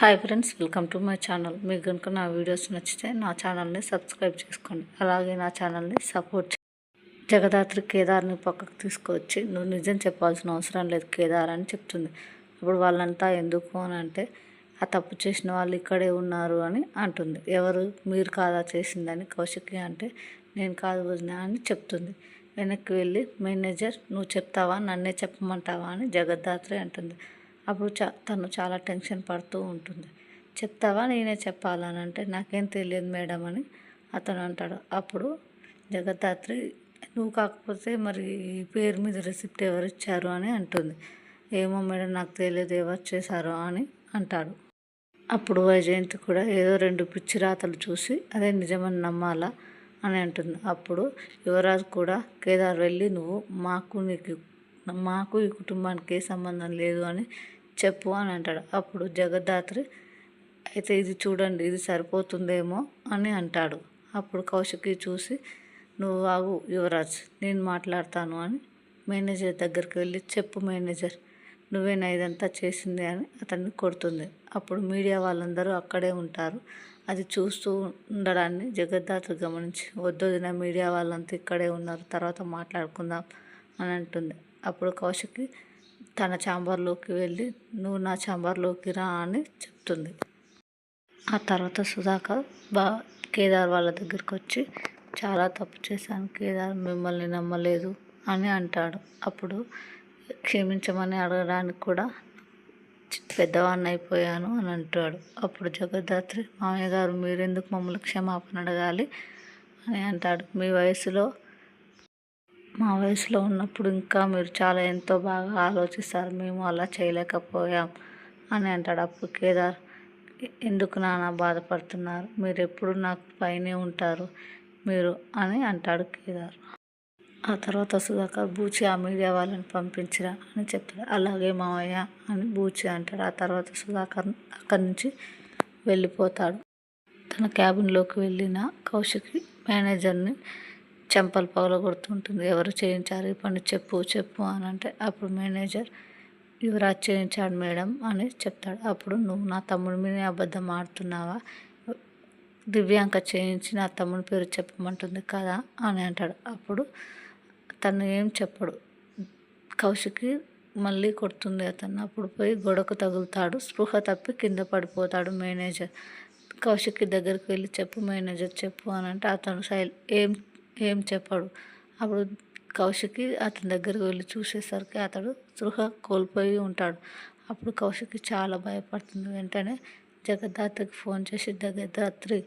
Hi friends welcome to my channel మీకు కనుక నా వీడియోస్ నచ్చితే నా ఛానల్ని సబ్స్క్రైబ్ చేసుకోండి. అలాగే నా ఛానల్ని సపోర్ట్ జగదాత్రి కేదార్ని పక్కకు తీసుకొచ్చి నువ్వు నిజం చెప్పాల్సిన అవసరం లేదు కేదార్ అని చెప్తుంది. అప్పుడు వాళ్ళంతా ఎందుకు అని అంటే ఆ తప్పు చేసిన వాళ్ళు ఇక్కడే ఉన్నారు అని అంటుంది. ఎవరు? మీరు కాదా చేసిందని కౌశికి అంటే నేను కాదు వదిన అని చెప్తుంది. వెనక్కి వెళ్ళి మేనేజర్ నువ్వు చెప్తావా? నన్నే చెప్పమంటావా? అని జగద్ధాత్రి అంటుంది. అప్పుడు చా తను చాలా టెన్షన్ పడుతూ ఉంటుంది. చెప్తావా? నేనే చెప్పాలని అంటే నాకేం తెలియదు మేడం అని అతను అంటాడు. అప్పుడు జగదాత్రి నువ్వు కాకపోతే మరి ఈ పేరు మీద రిసిప్ట్ ఎవరు ఇచ్చారు? అని అంటుంది. ఏమో మేడం నాకు తెలియదు ఎవరు చేశారో అని అంటాడు. అప్పుడు వైజయంతి కూడా ఏదో రెండు పిచ్చి రాతలు చూసి అదే నిజమని నమ్మాలా? అని అంటుంది. అప్పుడు యువరాజు కూడా కేదార్ వెళ్ళి నువ్వు మాకు నీకు మాకు ఈ కుటుంబానికి ఏ సంబంధం లేదు అని చెప్పు అని అంటాడు. అప్పుడు జగద్ధాత్రి అయితే ఇది చూడండి ఇది సరిపోతుందేమో అని అంటాడు. అప్పుడు కౌశికి చూసి నువ్వు ఆగు యువరాజ్ నేను మాట్లాడతాను అని మేనేజర్ దగ్గరికి వెళ్ళి చెప్పు మేనేజర్ నువ్వేనా ఇదంతా చేసింది అని అతన్ని కొడుతుంది. అప్పుడు మీడియా వాళ్ళందరూ అక్కడే ఉంటారు. అది చూస్తూ ఉండడాన్ని జగద్ధాత్రి గమనించి వద్దొదిన మీడియా వాళ్ళంతా ఇక్కడే ఉన్నారు తర్వాత మాట్లాడుకుందాం అని అంటుంది. అప్పుడు కౌశికి తన ఛాంబర్లోకి వెళ్ళి నువ్వు నా ఛాంబర్లోకి రా అని చెప్తుంది. ఆ తర్వాత సుధాకర్ బా కేదార్ వాళ్ళ దగ్గరికి వచ్చి చాలా తప్పు చేశాను కేదార్ మిమ్మల్ని నమ్మలేదు అని అంటాడు. అప్పుడు క్షమించమని అడగడానికి కూడా పెద్దవాడిని అయిపోయాను అని అంటాడు. అప్పుడు జగద్ధాత్రి మామయ్య గారు మీరెందుకు మమ్మల్ని క్షమాపణ అడగాలి అని అంటాడు. మీ వయసులో మా వయసులో ఉన్నప్పుడు ఇంకా మీరు చాలా ఎంతో బాగా ఆలోచిస్తారు మేము అలా చేయలేకపోయాం అని అంటాడు. అప్పుడు కేదార్ ఎందుకు నాన్న బాధపడుతున్నారు? మీరు ఎప్పుడు నాకు పైనే ఉంటారు మీరు అని అంటాడు కేదార్. ఆ తర్వాత సుధాకర్ బూచి ఆ మీడియా వాళ్ళని పంపించరా అని చెప్తాడు. అలాగే మావయ్య అని బూచి అంటాడు. ఆ తర్వాత సుధాకర్ అక్కడి నుంచి వెళ్ళిపోతాడు. తన క్యాబిన్లోకి వెళ్ళిన కౌశిక్ మేనేజర్ని చెంపలు పగలగొడుతుంటుంది. ఎవరు చేయించారు? ఈ పని చెప్పు చెప్పు అని అంటే అప్పుడు మేనేజర్ యువరాజ్ చేయించాడు మేడం అని చెప్తాడు. అప్పుడు నువ్వు నా తమ్ముడి మీద అబద్ధం ఆడుతున్నావా? దివ్యాంక చేయించి నా తమ్ముడి పేరు చెప్పమంటుంది కదా అని అంటాడు. అప్పుడు తను ఏం చెప్పడు. కౌశికి మళ్ళీ కొడుతుంది అతను. అప్పుడు పోయి గొడవకు తగులుతాడు. స్పృహ తప్పి కింద పడిపోతాడు మేనేజర్. కౌశిక్కి దగ్గరికి వెళ్ళి చెప్పు మేనేజర్ చెప్పు అని అంటే అతను సైల్ ఏం ఏం చెప్పాడు. అప్పుడు కౌశికి అతని దగ్గరికి వెళ్ళి చూసేసరికి అతడు సృహ కోల్పోయి ఉంటాడు. అప్పుడు కౌశికి చాలా భయపడుతుంది. వెంటనే జగద్ధాత్రికి ఫోన్ చేసి జగద్ధాత్రి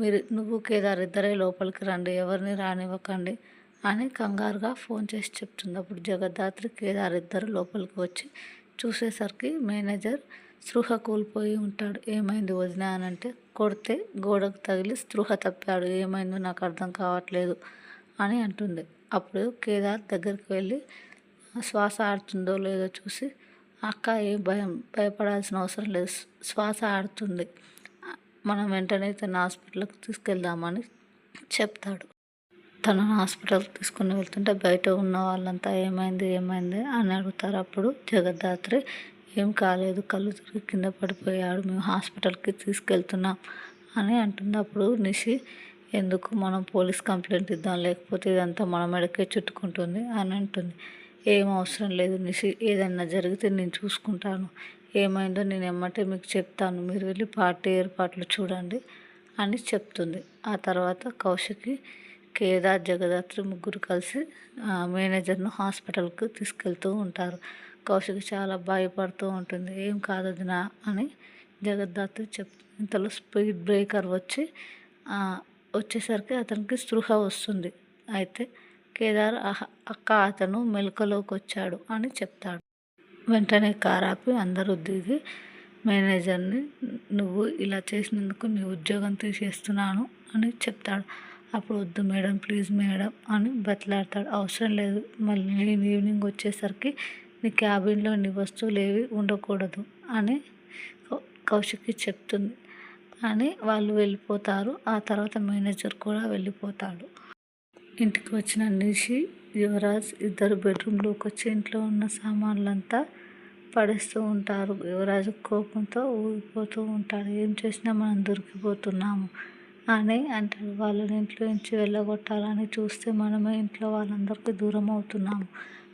మీరు నువ్వు కేదార్ ఇద్దరే లోపలికి రండి. ఎవరిని రానివ్వకండి అని కంగారుగా ఫోన్ చేసి చెప్తుంది. అప్పుడు జగద్ధాత్రి కేదార్ ఇద్దరు లోపలికి వచ్చి చూసేసరికి మేనేజర్ స్పృహ కోల్పోయి ఉంటాడు. ఏమైంది వదిన అని అంటే కొడితే గోడకు తగిలి స్పృహ తప్పాడు. ఏమైందో నాకు అర్థం కావట్లేదు అని అంటుంది అప్పుడు కేదార్ దగ్గరికి వెళ్ళి శ్వాస ఆడుతుందో లేదో చూసి అక్క ఏ భయం భయపడాల్సిన అవసరం లేదు శ్వాస ఆడుతుంది మనం వెంటనే తన హాస్పిటల్కి తీసుకెళ్దామని చెప్తాడు. తనను హాస్పిటల్కి తీసుకుని వెళ్తుంటే బయట ఉన్న వాళ్ళంతా ఏమైంది ఏమైంది అని అడుగుతారు. అప్పుడు జగద్ధాత్రి ఏం కాలేదు కళ్ళు తిరిగి కింద పడిపోయాడు. మేము హాస్పిటల్కి తీసుకెళ్తున్నాం అని అంటుంది. అప్పుడు నిషి ఎందుకు మనం పోలీస్ కంప్లైంట్ ఇద్దాం? లేకపోతే ఇదంతా మన మెడకే చుట్టుకుంటుంది అని అంటుంది. ఏం అవసరం లేదు నిషి ఏదన్నా జరిగితే నేను చూసుకుంటాను. ఏమైందో నేను ఎమ్మటే మీకు చెప్తాను. మీరు వెళ్ళి పార్టీ ఏర్పాట్లు చూడండి అని చెప్తుంది. ఆ తర్వాత కౌశికి కేదార్ జగదాత్రి ముగ్గురు కలిసి మేనేజర్ను హాస్పిటల్కి తీసుకెళ్తూ ఉంటారు. కౌశికి చాలా భయపడుతూ ఉంటుంది. ఏం కాదు నా అని జగద్దాత్ చెప్తుంది ఇంతలో స్పీడ్ బ్రేకర్ వచ్చి వచ్చేసరికి అతనికి స్పృహ వస్తుంది. అయితే కేదార్ అక్క అతను మెలకలోకి వచ్చాడు అని చెప్తాడు. వెంటనే కారాపి అందరూ దిగి మేనేజర్ని నువ్వు ఇలా చేసినందుకు నీ ఉద్యోగం తీసేస్తున్నాను అని చెప్తాడు. అప్పుడు వద్దు మేడం ప్లీజ్ మేడం అని బతలాడతాడు. అవసరం లేదు మళ్ళీ నేను ఈవినింగ్ వచ్చేసరికి నీ క్యాబిన్లో నీ వస్తువులు ఏవి ఉండకూడదు అని కౌశికి చెప్తుంది. అని వాళ్ళు వెళ్ళిపోతారు. ఆ తర్వాత మేనేజర్ కూడా వెళ్ళిపోతాడు. ఇంటికి వచ్చిన నిషి యువరాజ్ ఇద్దరు బెడ్రూమ్లోకి వచ్చి ఇంట్లో ఉన్న సామాన్లంతా పడేస్తూ ఉంటారు. యువరాజు కోపంతో ఊగిపోతూ ఉంటాడు. ఏం చేసినా మనం దొరికిపోతున్నాము. అని అంటారు. వాళ్ళని ఇంట్లో నుంచి వెళ్ళగొట్టాలని చూస్తే మనమే ఇంట్లో వాళ్ళందరికీ దూరం అవుతున్నాము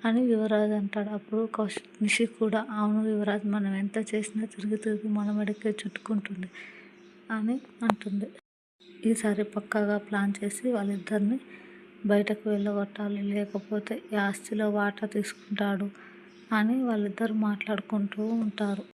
అని యువరాజ్ అంటాడు. అప్పుడు కౌశిక్ నిషి కూడా అవును యువరాజ్ మనం ఎంత చేసినా తిరిగి తిరిగి మన మెడకే చుట్టుకుంటుంది అని అంటుంది. ఈసారి పక్కాగా ప్లాన్ చేసి వాళ్ళిద్దరిని బయటకు వెళ్ళగొట్టాలి లేకపోతే ఈ ఆస్తిలో వాటా తీసుకుంటాడు అని వాళ్ళిద్దరు మాట్లాడుకుంటూ ఉంటారు.